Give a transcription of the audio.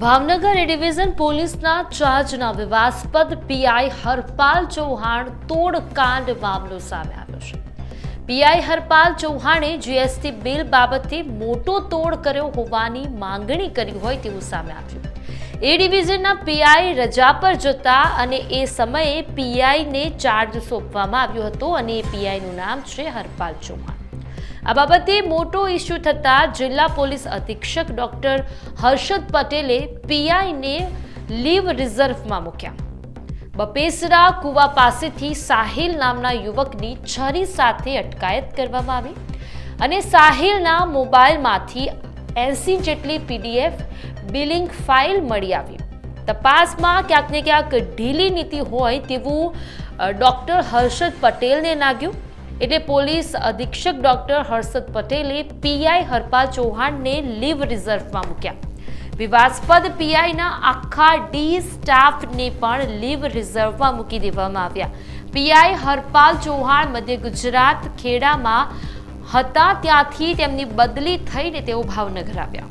ભાવનગર એ division પોલીસના ચાર્જના વિવાસ્પદ પીઆઈ હરપાલ ચૌહાણ તોડકાંડ મામલો સામે આવ્યો છે. પીઆઈ હરપાલ ચૌહાણે જીએસટી બિલ બાબતે મોટો તોડ કર્યો હોવાની માંગણી કરી હોય તેવું સામે આવ્યું. એ ડિવિઝનના પીઆઈ રજા પર જતા અને એ સમયે પીઆઈને ચાર્જ સોંપવામાં આવ્યો હતો અને એ પીઆઈનું નામ છે હરપાલ ચૌહાણ. આ બાબતે મોટો ઇસ્યુ થતા જિલ્લા પોલીસ અધિક્ષક ડોક્ટર હર્ષદ પટેલે પીઆઈને લીવ રિઝર્વમાં મૂક્યા. બપેસરા કુવા પાસેથી સાહિલ નામના યુવકની છરી સાથે અટકાયત કરવામાં આવી અને સાહિલના મોબાઈલમાંથી એસી જેટલી પીડીએફ બિલિંગ ફાઇલ મળી આવી. તપાસમાં ક્યાંક ને ક્યાંક ઢીલી નીતિ હોય તેવું ડૉક્ટર હર્ષદ પટેલને લાગ્યું એટલે પોલીસ અધિક્ષક ડોક્ટર હર્ષદ પટેલે પીઆઈ હરપાલ ચૌહાણને લીવ રિઝર્વમાં મૂક્યા. વિવાસ્પદ પીઆઈના આખા ડી સ્ટાફને પણ લીવ રિઝર્વમાં મૂકી દેવામાં આવ્યા. પીઆઈ હરપાલ ચૌહાણ મધ્ય ગુજરાત ખેડામાં હતા ત્યાંથી તેમની બદલી થઈને તેઓ ભાવનગર આવ્યા.